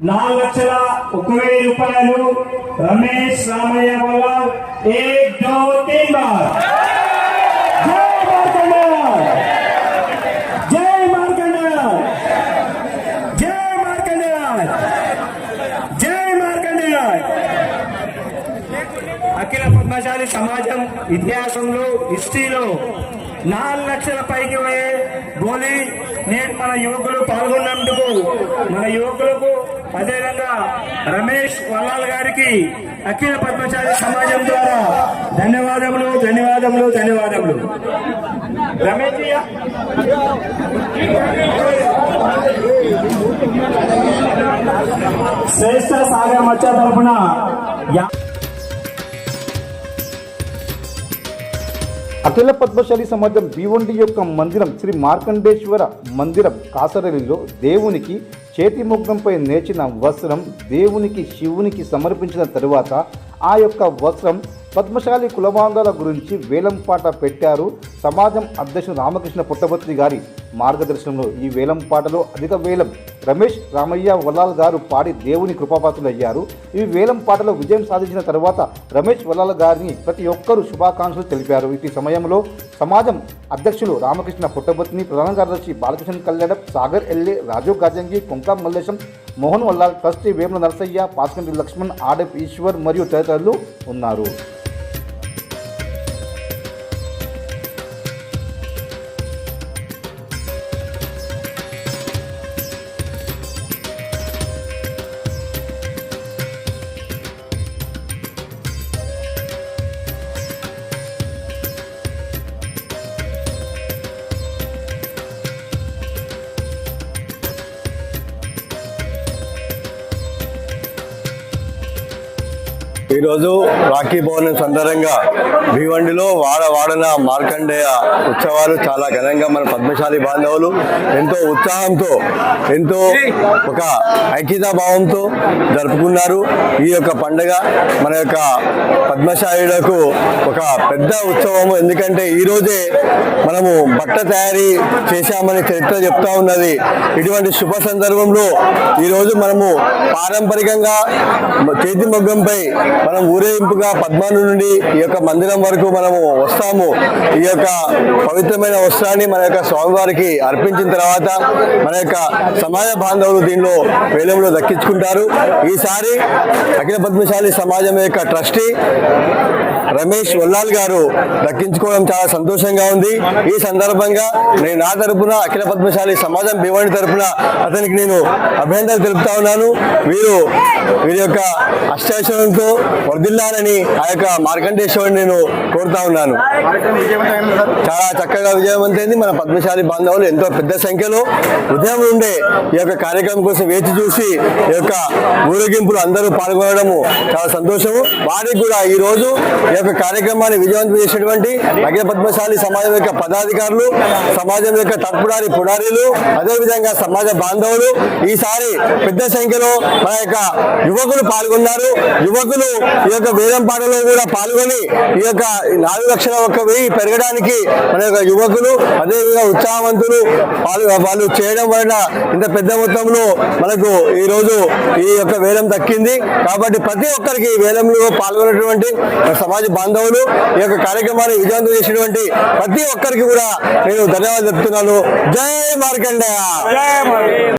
నాలుగు లక్షల ఒక వెయ్యి రూపాయలు రమేష్ రామయ్య వల్ల ఏక్ దో తీన్ బార్ జై మార్కండ జై మార్కండ జై మార్కండ జై మార్కండ అఖిల పద్మశాలి సమాజం ఇతిహాసంలో హిస్టరీలో నాలుగు లక్షల పైకి పోయే గోలీ నేను మన యువకులు పాల్గొన్నందుకు మన యువకులకు అదేవిధంగా రమేష్ వల్లాల్ గారికి అఖిల పద్మశాలి సమాజం ద్వారా ధన్యవాదములు ధన్యవాదములు ధన్యవాదములు. రమేష్ శ్రేష్ఠ సాగర్ మచ్చ తరపున అఖిల పద్మశాలి సమాజం భీవండి యొక్క మందిరం శ్రీ మార్కండేశ్వర మందిరం కాసరలిలో దేవునికి చేతి ముగ్గంపై నేర్చిన వస్త్రం దేవునికి శివునికి సమర్పించిన తరువాత ఆ యొక్క వస్త్రం పద్మశాలి కులబాంధాల గురించి వేలంపాట పెట్టారు సమాజం అధ్యక్షుడు రామకృష్ణ పుట్టపత్రి గారి మార్గదర్శనంలో ఈ వేలంపాటలో అధిక వేలం రమేష్ రామయ్య వల్లాల్ గారు పాడి దేవుని కృపాపాత్రులయ్యారు ఈ వేలం పాటలో విజయం సాధించిన తర్వాత రమేష్ వల్లాల్ గారిని ప్రతి ఒక్కరూ శుభాకాంక్షలు తెలిపారు. ఇటు సమయంలో సమాజం అధ్యక్షులు రామకృష్ణ పుట్టబత్తిని ప్రధాన కార్యదర్శి Balakrishna Kalyan Sagar L A Raju Garjangi Kunka Mallesham Mohan Vallal trustee Vemula Narasayya Paskanti Laxman ఆడెఫ్ Eshwar మరియు తదితరులు ఉన్నారు. ఈరోజు రాఖీ పౌర్ణమి సందర్భంగా భీవండిలో వాడ వాడన మార్కండేయ ఉత్సవాలు చాలా ఘనంగా మన పద్మశాలి బాంధవులు ఎంతో ఉత్సాహంతో ఎంతో ఒక ఐక్యతాభావంతో జరుపుకున్నారు. ఈ యొక్క పండుగ మన యొక్క పద్మశాలీలకు ఒక పెద్ద ఉత్సవము. ఎందుకంటే ఈరోజే మనము బట్ట తయారీ చేశామని చరిత్ర చెప్తా ఉన్నది. ఇటువంటి శుభ సందర్భంలో ఈరోజు మనము పారంపరికంగా చేతి మొగ్గంపై మనం ఊరేగింపుగా పద్మాను నుండి ఈ యొక్క మందిరం వరకు మనము వస్తాము. ఈ యొక్క పవిత్రమైన వస్త్రాన్ని మన యొక్క స్వామివారికి అర్పించిన తర్వాత మన యొక్క సమాజ బాంధవులు దీనిలో వేలంలో దక్కించుకుంటారు. ఈసారి అఖిల పద్మశాలి సమాజం యొక్క ట్రస్టీ రమేష్ ఒల్లాల్ గారు దక్కించుకోవడం చాలా సంతోషంగా ఉంది. ఈ సందర్భంగా నేను నా తరపున అఖిల పద్మశాలి సమాజం భీవాణి తరపున అతనికి నేను అభినందనలు తెలుపుతా ఉన్నాను. వీరు వీరి యొక్క అష్టాచరణతో వర్దిల్లాలని ఆ యొక్క మార్కండేశ్వరుని నేను కోరుతా ఉన్నాను. చాలా చక్కగా విజయవంతమైంది మన పద్మశాలి బాంధవులు ఎంతో పెద్ద సంఖ్యలో. ఉదయం నుండే ఈ యొక్క కార్యక్రమం కోసం వేచి చూసి ఈ యొక్క ఊరేగింపులు అందరూ పాల్గొనడము చాలా సంతోషము. వారికి కూడా ఈ రోజు ఈ యొక్క కార్యక్రమాన్ని విజయవంతం చేసినటువంటి అఖిల పద్మశాలి సమాజం యొక్క పదాధికారులు సమాజం యొక్క తత్పుడారి పుడారీలు అదేవిధంగా సమాజ బాంధవులు ఈసారి పెద్ద సంఖ్యలో మన యొక్క యువకులు పాల్గొన్నారు. యువకులు ఈ యొక్క వేలం పాటలో కూడా పాల్గొని ఈ యొక్క నాలుగు లక్షల ఒక్క వెయ్యి పెరగడానికి మన యొక్క యువకులు అదేవిధంగా ఉత్సాహవంతులు వాళ్ళు వాళ్ళు చేయడం వలన ఇంత పెద్ద మొత్తంలో మనకు ఈ రోజు ఈ యొక్క వేలం దక్కింది. కాబట్టి ప్రతి ఒక్కరికి ఈ వేలంలో పాల్గొన్నటువంటి సమాజ వారి బాంధవులు ఈ యొక్క కార్యక్రమాన్ని విజయవంతం చేసినటువంటి ప్రతి ఒక్కరికి కూడా నేను ధన్యవాదాలు చెప్తున్నాను. జై మార్కండేయ.